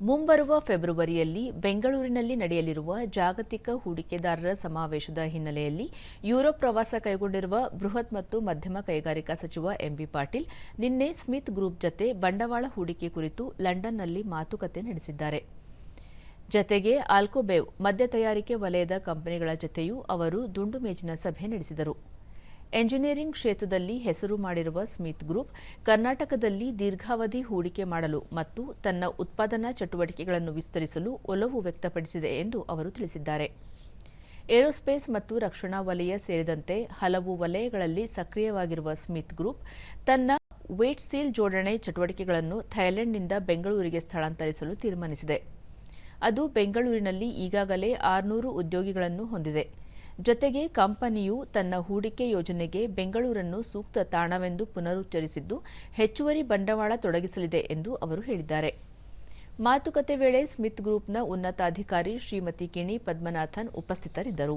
ಮುಂಬರುವ ಫೆಬ್ರವರಿಯಲ್ಲಿ ಬೆಂಗಳೂರಿನಲ್ಲಿ ನಡೆಯಲಿರುವ ಜಾಗತಿಕ ಹೂಡಿಕೆದಾರರ ಸಮಾವೇಶದ ಹಿನ್ನೆಲೆಯಲ್ಲಿ ಯುರೋಪ್ ಪ್ರವಾಸ ಕೈಗೊಂಡಿರುವ ಬೃಹತ್ ಮತ್ತು ಮಧ್ಯಮ ಕೈಗಾರಿಕಾ ಸಚಿವ ಎಂಬಿ ಪಾಟೀಲ್ ನಿನ್ನೆ ಸ್ಮಿತ್ ಗ್ರೂಪ್ ಜತೆ ಬಂಡವಾಳ ಹೂಡಿಕೆ ಕುರಿತು ಲಂಡನ್ನಲ್ಲಿ ಮಾತುಕತೆ ನಡೆಸಿದ್ದಾರೆ. ಜತೆಗೆ ಆಲ್ಕೋಬೇವ್ ಮದ್ಯ ತಯಾರಿಕೆ ವಲಯದ ಕಂಪನಿಗಳ ಜತೆಯೂ ಅವರು ದುಂಡು ಮೇಜಿನ ಸಭೆ ನಡೆಸಿದರು. ಎಂಜಿನಿಯರಿಂಗ್ ಕ್ಷೇತ್ರದಲ್ಲಿ ಹೆಸರು ಮಾಡಿರುವ ಸ್ಮಿತ್ ಗ್ರೂಪ್ ಕರ್ನಾಟಕದಲ್ಲಿ ದೀರ್ಘಾವಧಿ ಹೂಡಿಕೆ ಮಾಡಲು ಮತ್ತು ತನ್ನ ಉತ್ಪಾದನಾ ಚಟುವಟಿಕೆಗಳನ್ನು ವಿಸ್ತರಿಸಲು ಒಲವು ವ್ಯಕ್ತಪಡಿಸಿದೆ ಎಂದು ಅವರು ತಿಳಿಸಿದ್ದಾರೆ. ಏರೋಸ್ಪೇಸ್ ಮತ್ತು ರಕ್ಷಣಾ ವಲಯ ಸೇರಿದಂತೆ ಹಲವು ವಲಯಗಳಲ್ಲಿ ಸಕ್ರಿಯವಾಗಿರುವ ಸ್ಮಿತ್ ಗ್ರೂಪ್ ತನ್ನ ವೇಟ್ ಸೀಲ್ ಜೋಡಣೆ ಚಟುವಟಿಕೆಗಳನ್ನು ಥೈಲ್ಯಾಂಡ್ನಿಂದ ಬೆಂಗಳೂರಿಗೆ ಸ್ಥಳಾಂತರಿಸಲು ತೀರ್ಮಾನಿಸಿದೆ. ಅದು ಬೆಂಗಳೂರಿನಲ್ಲಿ ಈಗಾಗಲೇ ಆರುನೂರು ಉದ್ಯೋಗಿಗಳನ್ನು ಹೊಂದಿದೆ. ಜತೆಗೆ ಕಂಪನಿಯು ತನ್ನ ಹೂಡಿಕೆ ಯೋಜನೆಗೆ ಬೆಂಗಳೂರನ್ನು ಸೂಕ್ತ ತಾಣವೆಂದು ಪುನರುಚ್ಚರಿಸಿದ್ದು, ಹೆಚ್ಚುವರಿ ಬಂಡವಾಳ ತೊಡಗಿಸಲಿದೆ ಎಂದು ಅವರು ಹೇಳಿದ್ದಾರೆ. ಮಾತುಕತೆ ವೇಳೆ ಸ್ಮಿತ್ ಗ್ರೂಪ್ನ ಉನ್ನತಾಧಿಕಾರಿ ಶ್ರೀಮತಿ ಕಿಣಿ ಪದ್ಮನಾಥನ್ ಉಪಸ್ಥಿತರಿದ್ದರು.